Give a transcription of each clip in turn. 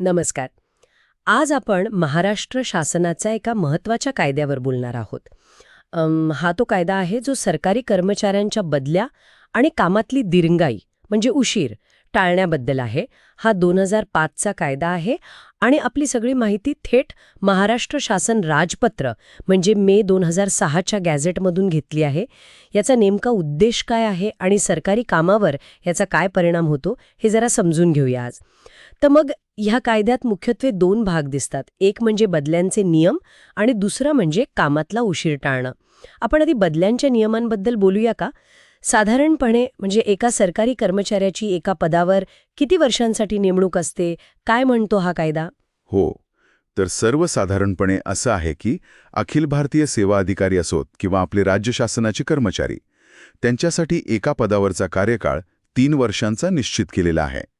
नमस्कार. आज आपण महाराष्ट्र शासनाचा एका महत्त्वाच्या कायद्यावर बोलणार आहोत. हा तो कायदा आहे जो सरकारी कर्मचाऱ्यांच्या बदल्या आणि कामातली दिरंगाई म्हणजे उशीर टाळण्याबद्दल आहे. हा दोन हजार पाचचा कायदा आहे आणि आपली सगळी माहिती थेट महाराष्ट्र शासन राजपत्र म्हणजे मे दोन हजार सहाच्या गॅझेटमधून घेतली आहे. याचा नेमका उद्देश काय आहे आणि सरकारी कामावर याचा काय परिणाम होतो हे जरा समजून घेऊया आज. तर मग ह्या कायद्यात मुख्यत्वे दोन भाग दिसतात. एक म्हणजे बदल्यांचे नियम आणि दुसरा म्हणजे कामातला उशीर टाळणं. आपण आधी बदल्यांच्या नियमांबद्दल बोलूया का? साधारणपणे म्हणजे एका सरकारी कर्मचाऱ्याची एका पदावर किती वर्षांसाठी नेमणूक असते? काय म्हणतो हा कायदा? हो. तर सर्वसाधारणपणे असं आहे की अखिल भारतीय सेवा अधिकारी असोत किंवा आपले राज्य शासनाचे कर्मचारी त्यांच्यासाठी एका पदावरचा कार्यकाळ तीन वर्षांचा निश्चित केलेला आहे.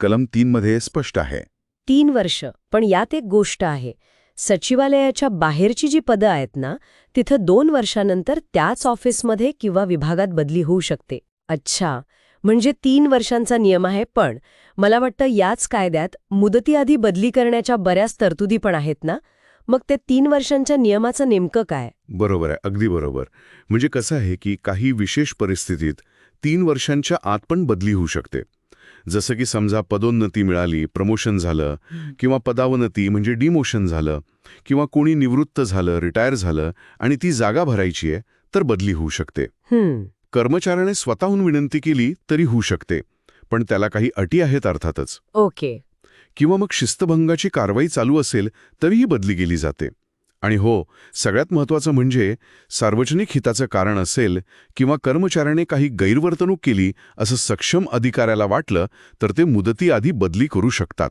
कलम तीनमध्ये स्पष्ट आहे. तीन वर्ष पण यात एक गोष्ट आहे. सचिवालयाच्या बाहेरची जी पदं आहेत ना तिथं दोन वर्षानंतर त्याच ऑफिसमध्ये किंवा विभागात बदली होऊ शकते. अच्छा म्हणजे तीन वर्षांचा नियम आहे पण मला वाटतं याच कायद्यात मुदतीआधी बदली करण्याच्या बऱ्याच तरतुदी पण आहेत ना? मग ते तीन वर्षांच्या नियमाचं नेमकं काय? बरोबर आहे अगदी बरोबर. म्हणजे कसं आहे की काही विशेष परिस्थितीत तीन वर्षांच्या आत पण बदली होऊ शकते. जसं की समजा पदोन्नती मिळाली प्रमोशन झालं किंवा पदावनती म्हणजे डिमोशन झालं किंवा कोणी निवृत्त झालं रिटायर झालं आणि ती जागा भरायची आहे तर बदली होऊ शकते. कर्मचाऱ्याने स्वतःहून विनंती केली तरी होऊ शकते पण त्याला काही अटी आहेत अर्थातच. ओके. किंवा मग शिस्तभंगाची कारवाई चालू असेल तरीही बदली गेली जाते. आणि हो सगळ्यात महत्त्वाचं म्हणजे सार्वजनिक हिताचं कारण असेल किंवा कर्मचाऱ्याने काही गैरवर्तणूक केली असं सक्षम अधिकाऱ्याला वाटलं तर ते मुदतीआधी बदली करू शकतात.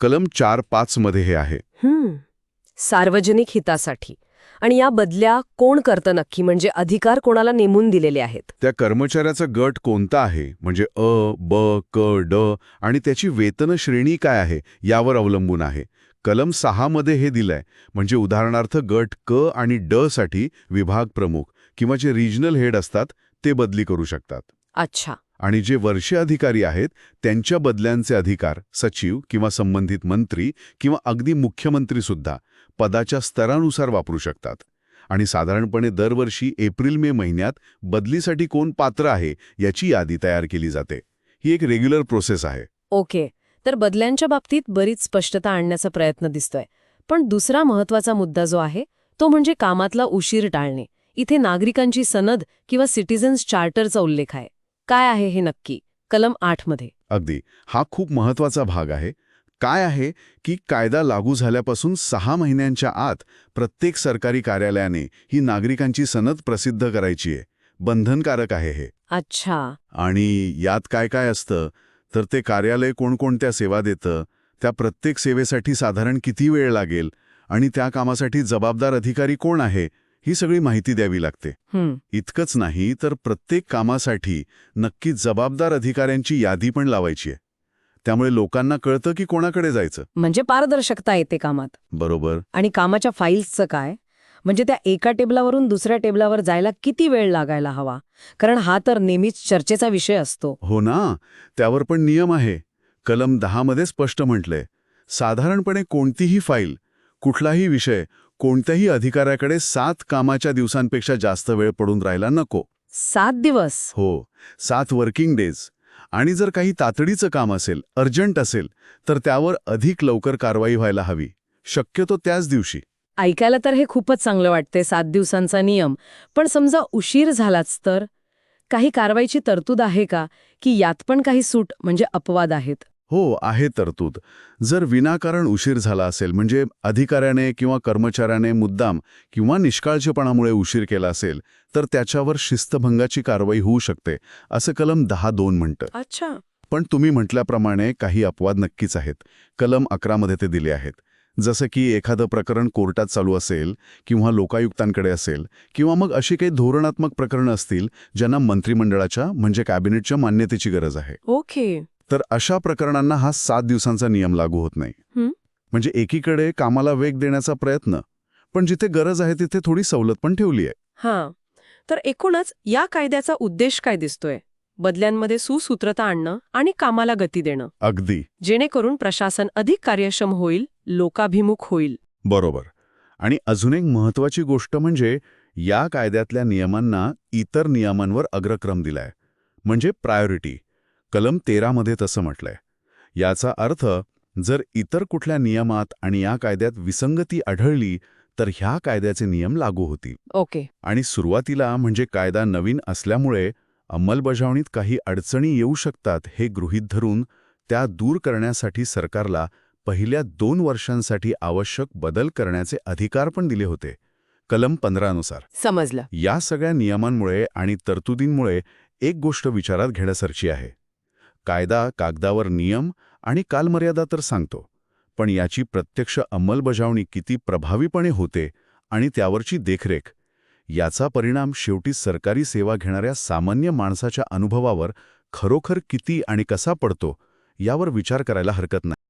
कलम चार पाचमध्ये हे आहे. हम्म. सार्वजनिक हितासाठी. आणि या बदल्या कोण करतं नक्की? म्हणजे अधिकार कोणाला नेमून दिलेले आहेत? त्या कर्मचाऱ्याचा गट कोणता आहे? म्हणजे अ ब क ड आणि त्याची वेतन श्रेणी काय आहे? यावर अवलंबून आहे. कलम सहामध्ये हे दिलंय. म्हणजे उदाहरणार्थ गट क आणि ड साठी विभाग प्रमुख किंवा जे रिजनल हेड असतात ते बदली करू शकतात. अच्छा. आणि जे वर्षीय अधिकारी आहेत त्यांच्या बदल्यांचे अधिकार सचिव किंवा संबंधित मंत्री किंवा अगदी मुख्यमंत्री सुद्धा पदाच्या स्तरानुसार वापरू शकतात. आणि साधारणपणे दरवर्षी एप्रिल मे महिन्यात बदलीसाठी कोण पात्र आहे याची यादी तयार केली जाते. ही एक रेग्युलर प्रोसेस आहे. ओके. तर बदल्यांच्या बाबतीत बरीच स्पष्टता आणण्याचा प्रयत्न दिसतोय. पण दुसरा महत्त्वाचा मुद्दा जो आहे तो म्हणजे कामातला उशीर टाळणे. इथे नागरिकांची सनद किंवा सिटिझन्स चार्टरचा उल्लेख आहे. काय आहे हे नक्की? कलम आठमध्ये अगदी. हा खूप महत्त्वाचा भाग आहे. काय आहे की कायदा लागू झाल्यापासून सहा महिन्यांच्या आत प्रत्येक सरकारी कार्यालयाने ही नागरिकांची सनद प्रसिद्ध करायची आहे. बंधनकारक आहे हे. अच्छा. आणि यात काय काय असतं? तर ते कार्यालय कोणकोणत्या सेवा देतं त्या प्रत्येक सेवेसाठी साधारण किती वेळ लागेल आणि त्या कामासाठी जबाबदार अधिकारी कोण आहे ही सगळी माहिती द्यावी लागते. इतकंच नाही तर प्रत्येक कामासाठी नक्की जबाबदार अधिकाऱ्यांची यादी पण लावायची आहे. त्यामुळे लोकांना कळतं की कोणाकडे जायचं. म्हणजे पारदर्शकता येते कामात. बरोबर. आणि कामाच्या फाईल्सचं काय? म्हणजे त्या एका टेबलावरून दुसऱ्या टेबलावर जायला किती वेळ लागायला हवा? कारण हा तर नेहमीच चर्चेचा विषय असतो. हो ना. त्यावर पण नियम आहे. कलम दहामध्ये स्पष्ट म्हटलंय. साधारणपणे कोणतीही फाईल कुठलाही विषय कोणत्याही अधिकाऱ्याकडे सात कामाच्या दिवसांपेक्षा जास्त वेळ पडून राहायला नको. सात दिवस? हो. सात वर्किंग डेज आणि जर काही तातडीचं काम असेल अर्जंट असेल तर त्यावर अधिक लवकर कारवाई व्हायला हवी. शक्यतो त्याच दिवशी. ऐकायला तर हे खूपच चांगलं वाटते सात दिवसांचा नियम. पण समजा उशीर झालाच तर? काही कारवाईची तरतूद आहे का? की यात पण काही सूट म्हणजे अपवाद आहेत? हो आहे तरतूद. जर विनाकारण उशीर झाला असेल म्हणजे अधिकाऱ्याने किंवा कर्मचाऱ्याने मुद्दाम किंवा निष्काळजीपणामुळे उशीर केला असेल तर त्याच्यावर शिस्तभंगाची कारवाई होऊ शकते असं कलम दहा दोन म्हणतं. अच्छा. पण तुम्ही म्हटल्याप्रमाणे काही अपवाद नक्कीच आहेत. कलम अकरामध्ये ते दिले आहेत. जसं की एखादं प्रकरण कोर्टात चालू असेल किंवा लोकायुक्तांकडे असेल किंवा मग अशी काही धोरणात्मक प्रकरणं असतील ज्यांना मंत्रिमंडळाच्या म्हणजे कॅबिनेटच्या मान्यतेची गरज आहे. ओके. तर अशा प्रकरणांना हा सात दिवसांचा नियम लागू होत नाही. म्हणजे एकीकडे कामाला वेग देण्याचा प्रयत्न पण जिथे गरज आहे तिथे थोडी सवलत पण ठेवली आहे. हां. तर एकूणच या कायद्याचा उद्देश काय दिसतोय? बदल्यांमध्ये सुसूत्रता आणणं आणि कामाला गती देणं. अगदी. जेणेकरून प्रशासन अधिक कार्यक्षम होईल लोकाभिमुख होईल. बरोबर. आणि अजून एक महत्वाची गोष्ट म्हणजे या कायद्यातल्या नियमांना इतर नियमांवर अग्रक्रम दिलाय. म्हणजे प्रायोरिटी. कलम तेरामध्ये तसं म्हटलंय. याचा अर्थ जर इतर कुठल्या नियमात आणि या कायद्यात विसंगती आढळली तर ह्या कायद्याचे नियम लागू होतील. ओके. आणि सुरुवातीला म्हणजे कायदा नवीन असल्यामुळे अंमलबजावणीत काही अडचणी येऊ शकतात हे गृहीत धरून त्या दूर करण्यासाठी सरकारला पहिल्या दोन वर्षांसाठी आवश्यक बदल करण्याचे अधिकार पण दिले होते. कलम पंधरानुसार समजलं. या सगळ्या नियमांमुळे आणि तरतुदींमुळे एक गोष्ट विचारात घेण्यासारखी आहे. कायदा कागदावर नियम आणि कालमर्यादा तर सांगतो पण याची प्रत्यक्ष अंमलबजावणी किती प्रभावीपणे होते आणि त्यावरची देखरेख याचा परिणाम शेवटी सरकारी सेवा घेणाऱ्या सामान्य माणसाच्या अनुभवावर खरोखर किती आणि कसा पडतो यावर विचार करायला हरकत नाही.